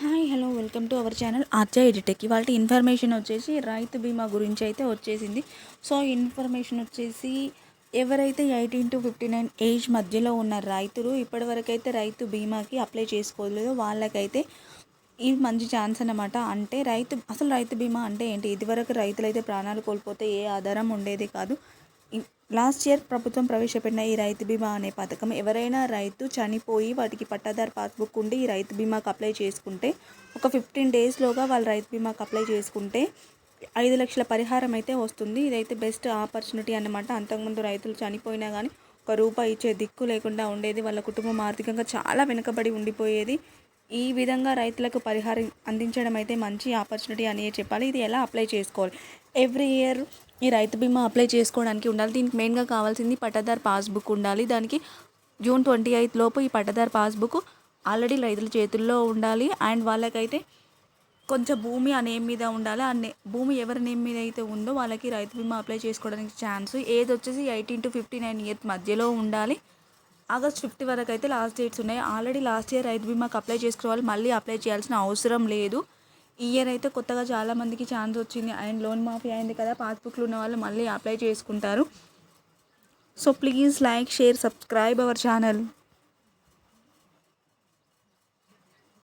Hi hello welcome to our channel Arja Edtech. ఇవాళ information వచ్చేసి రైతు బీమా గురించి అయితే వచ్చేసింది. సో ఇన్ఫర్మేషన్ వచ్చేసి ఎవరైతే eighteen to fifty nine age మధ్యలో ఉన్న రైతులు ఇప్పటివరకైతే రైతు బీమాకి అప్లై చేసుకోలేదో. వాళ్ళకైతే ఇది మంచి ఛాన్స్ అనమాట అంటే రైతు అసలు రైతు బీమా అంటే ఏంటి? ఇదివరకు రైతులైతే ప్రాణాలు కోల్పోతే ఏ ఆధారం ఉండేది కాదు. లాస్ట్ ఇయర్ ప్రభుత్వం ప్రవేశపెట్టిన ఈ రైతు బీమా అనే పథకం ఎవరైనా రైతు చనిపోయి వాటికి పట్టాదారు పాస్బుక్ ఉండి ఈ రైతు బీమాకి అప్లై చేసుకుంటే ఒక ఫిఫ్టీన్ డేస్లోగా వాళ్ళు రైతు బీమాకి అప్లై చేసుకుంటే ఐదు లక్షల పరిహారం అయితే వస్తుంది. ఇదైతే బెస్ట్ ఆపర్చునిటీ అన్నమాట. అంతకుముందు రైతులు చనిపోయినా కానీ ఒక రూపాయి ఇచ్చే దిక్కు లేకుండా ఉండేది. వాళ్ళ కుటుంబం ఆర్థికంగా చాలా వెనుకబడి ఉండిపోయేది. ఈ విధంగా రైతులకు పరిహారం అందించడం అయితే మంచి ఆపర్చునిటీ అని చెప్పాలి. ఇది ఎలా అప్లై చేసుకోవాలి? ఎవ్రీ ఇయర్ ఈ రైతు బీమా అప్లై చేసుకోవడానికి ఉండాలి. దీనికి మెయిన్గా కావాల్సింది పట్టదార్ పాస్బుక్ ఉండాలి. దానికి జూన్ ట్వంటీ ఎయిత్ లోపు ఈ పట్టదార్ పాస్బుక్ ఆల్రెడీ రైతుల చేతుల్లో ఉండాలి. అండ్ వాళ్ళకైతే కొంచెం భూమి ఆ నేమ్ మీద ఉండాలి. ఆ నే భూమి ఎవరి నేమ్ మీద అయితే ఉందో వాళ్ళకి రైతు బీమా అప్లై చేసుకోవడానికి ఛాన్స్ ఏజ్ వచ్చేసి eighteen to fifty nine years మధ్యలో ఉండాలి. ఆగస్ట్ ఫిఫ్టీ వరకు అయితే లాస్ట్ డేట్స్ ఉన్నాయి. ఆల్రెడీ లాస్ట్ ఇయర్ రైతు బీమాకి అప్లై చేసుకోవాలి. మళ్ళీ అప్లై చేయాల్సిన అవసరం లేదు. ఈ ఇయర్ అయితే కొత్తగా చాలా మందికి ఛాన్స్ వచ్చింది. అండ్ లోన్ మాఫీ అయింది కదా. పాస్బుక్లు ఉన్న వాళ్ళు మళ్ళీ అప్లై చేసుకుంటారు. So please like share subscribe our channel